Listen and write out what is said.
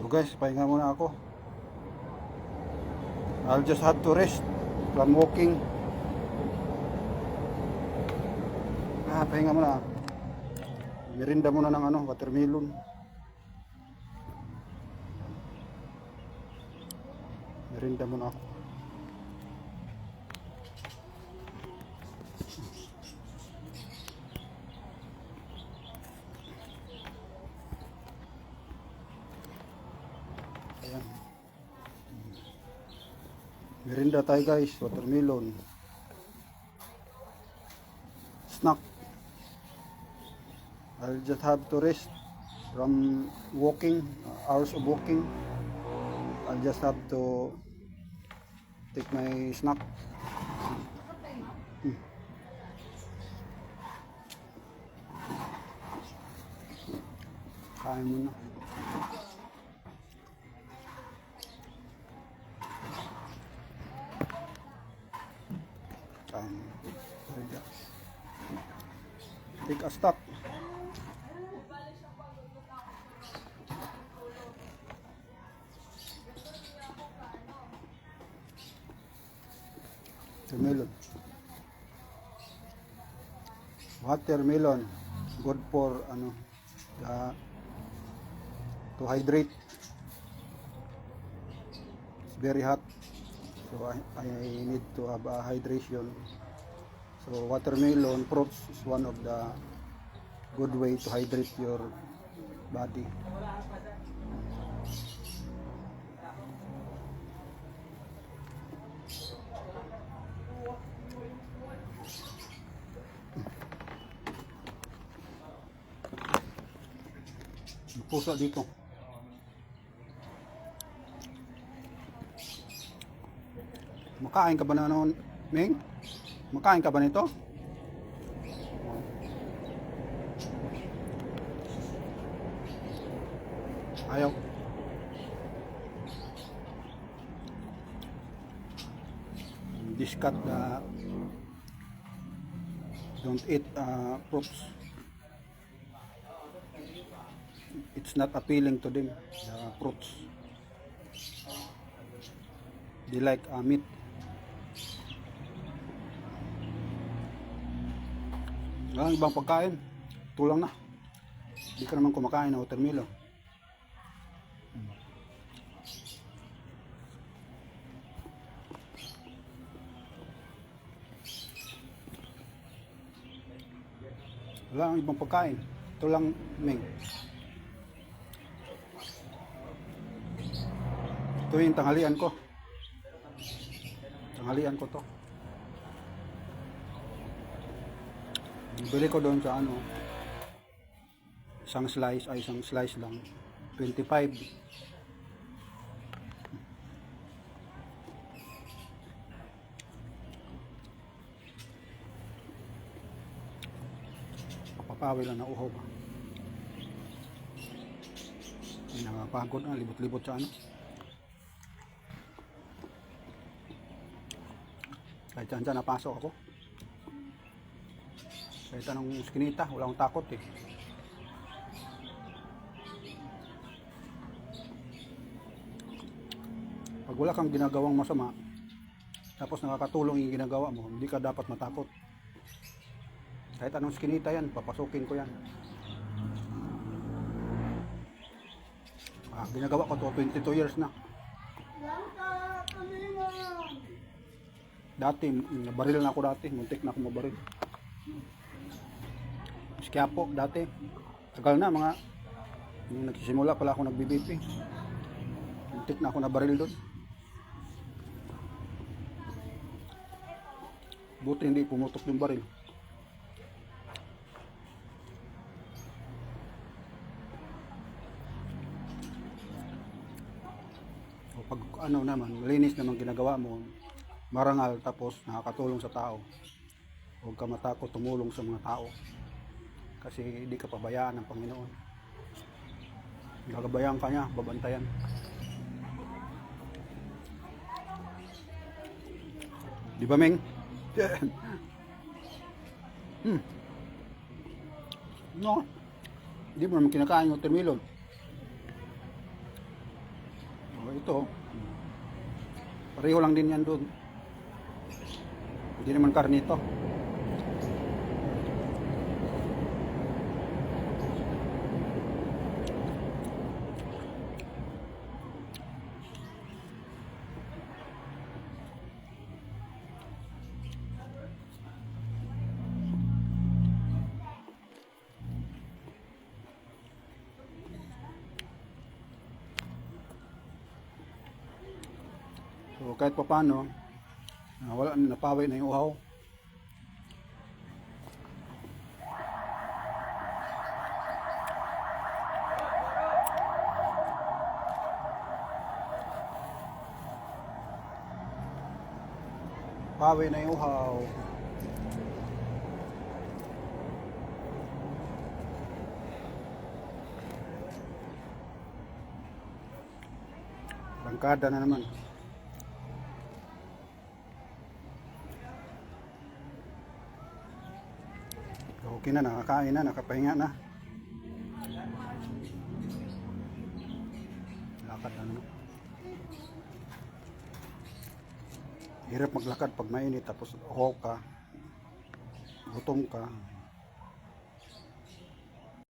So guys, pahinga muna ako. I'll just have to rest from walking. Ah, pahinga muna. Mirinda muna ng ano, watermelon. Mirinda muna ako. Ayan. Merinda tayo guys, watermelon. Snack. I'll just have to rest from walking, uh, hours of walking. I'll just have to take my snack. Hmm. Kain muna. Take a stop. Watermelon. Watermelon. Good for ano uh, to hydrate. It's very hot. So I, I need to have a hydration. So watermelon fruits is one of the good way to hydrate your body. Puso dito. Makain ka ba na noon, Ming? Makain ka ba nito? Ayaw. Cat uh, don't eat uh, fruits. It's not appealing to them, the fruits. They like uh, meat. Ang ibang pagkain, tulang na. Hindi ka naman kumakain ng watermelon. Wala ang ibang pagkain. Ito lang, Ming. Ito yung tanghalian ko. Tanghalian ko to. Bili ko doon sa ano, isang slice, ay isang slice lang. 25. Papawi lang na uhaw ba. Nakapagod na, libot-libot sa ano. Kahit saan saan napasok ako. Kahit anong skinita, wala akong takot eh. Pag wala kang ginagawang masama, tapos nakakatulong yung ginagawa mo, hindi ka dapat matakot. Kahit anong skinita yan, papasukin ko yan. Ah, ginagawa ko to 22 years na. Dati, nabaril na ako dati, muntik na ako mabaril. Skiapo dati. Tagal na mga nung nagsisimula pala ako nagbibipi. Muntik na ako nabaril doon. Buti hindi pumutok yung baril. O pag ano naman, linis naman ginagawa mo, marangal tapos nakakatulong sa tao. Huwag ka matakot tumulong sa mga tao. Kasi hindi ka pabayaan ng Panginoon. Gagabayan ka niya, babantayan. Di ba, Meng? hmm. No. Hindi mo naman kinakain yung watermelon. Ito. Pareho lang din yan doon. Hindi naman karnito. So kahit pa paano, ah, wala napawi na yung uhaw. Pawi na yung uhaw. Bangkada na naman. Okay na, nakakain na, nakapahinga na. Lakad na naman. Hirap maglakad pag mainit tapos uhaw ka, gutom ka.